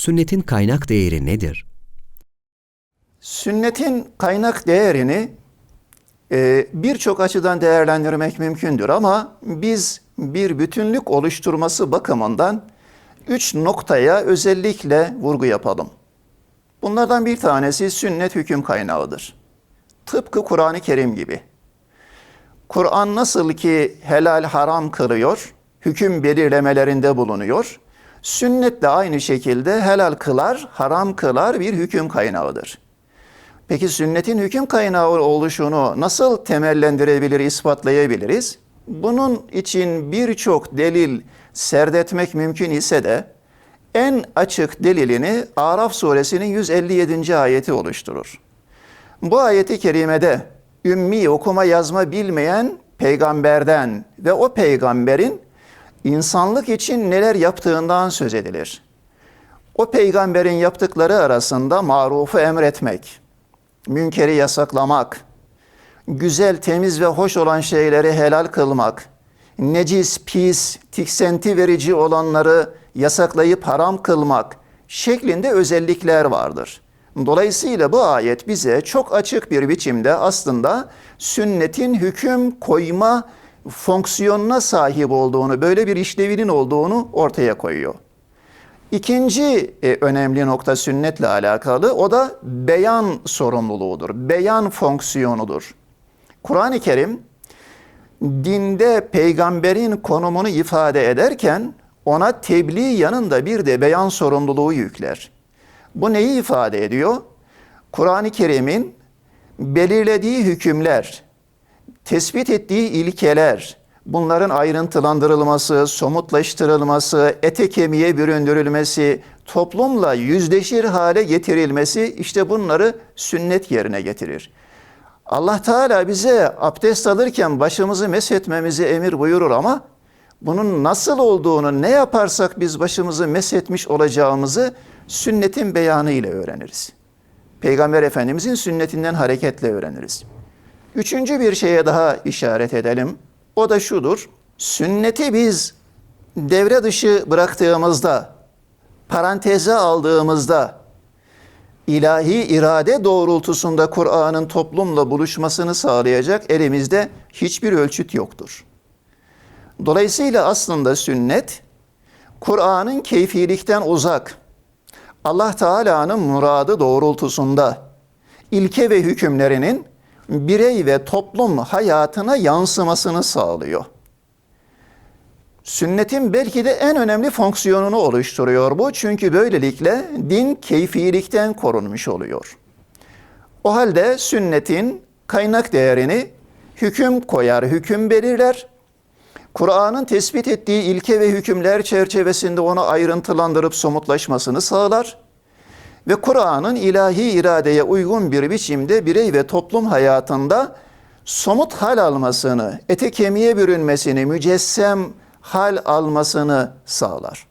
Sünnetin kaynak değeri nedir? Sünnetin kaynak değerini e, birçok açıdan değerlendirmek mümkündür ama biz bir bütünlük oluşturması bakımından üç noktaya özellikle vurgu yapalım. Bunlardan bir tanesi sünnet hüküm kaynağıdır. Tıpkı Kur'an-ı Kerim gibi. Kur'an nasıl ki helal haram kılıyor, hüküm belirlemelerinde bulunuyor. Sünnet de aynı şekilde helal kılar, haram kılar bir hüküm kaynağıdır. Peki sünnetin hüküm kaynağı oluşunu nasıl temellendirebilir, ispatlayabiliriz? Bunun için birçok delil serdetmek mümkün ise de en açık delilini Araf suresinin 157. ayeti oluşturur. Bu ayeti kerimede ümmi okuma yazma bilmeyen peygamberden ve o peygamberin insanlık için neler yaptığından söz edilir. O peygamberin yaptıkları arasında marufu emretmek, münkeri yasaklamak, güzel, temiz ve hoş olan şeyleri helal kılmak, necis, pis, tiksenti verici olanları yasaklayıp haram kılmak şeklinde özellikler vardır. Dolayısıyla bu ayet bize çok açık bir biçimde aslında sünnetin hüküm koyma fonksiyonuna sahip olduğunu, böyle bir işlevinin olduğunu ortaya koyuyor. İkinci e, önemli nokta sünnetle alakalı o da beyan sorumluluğudur. Beyan fonksiyonudur. Kur'an-ı Kerim dinde peygamberin konumunu ifade ederken ona tebliğ yanında bir de beyan sorumluluğu yükler. Bu neyi ifade ediyor? Kur'an-ı Kerim'in belirlediği hükümler, tespit ettiği ilkeler, bunların ayrıntılandırılması, somutlaştırılması, ete kemiğe büründürülmesi, toplumla yüzleşir hale getirilmesi işte bunları sünnet yerine getirir. Allah Teala bize abdest alırken başımızı meshetmemizi emir buyurur ama bunun nasıl olduğunu, ne yaparsak biz başımızı meshetmiş olacağımızı sünnetin beyanı ile öğreniriz. Peygamber Efendimizin sünnetinden hareketle öğreniriz. Üçüncü bir şeye daha işaret edelim. O da şudur. Sünneti biz devre dışı bıraktığımızda, paranteze aldığımızda, ilahi irade doğrultusunda Kur'an'ın toplumla buluşmasını sağlayacak elimizde hiçbir ölçüt yoktur. Dolayısıyla aslında sünnet, Kur'an'ın keyfilikten uzak, Allah Teala'nın muradı doğrultusunda ilke ve hükümlerinin birey ve toplum hayatına yansımasını sağlıyor. Sünnetin belki de en önemli fonksiyonunu oluşturuyor bu. Çünkü böylelikle din keyfilikten korunmuş oluyor. O halde sünnetin kaynak değerini hüküm koyar, hüküm belirler. Kur'an'ın tespit ettiği ilke ve hükümler çerçevesinde onu ayrıntılandırıp somutlaşmasını sağlar ve Kur'an'ın ilahi iradeye uygun bir biçimde birey ve toplum hayatında somut hal almasını, ete kemiğe bürünmesini, mücessem hal almasını sağlar.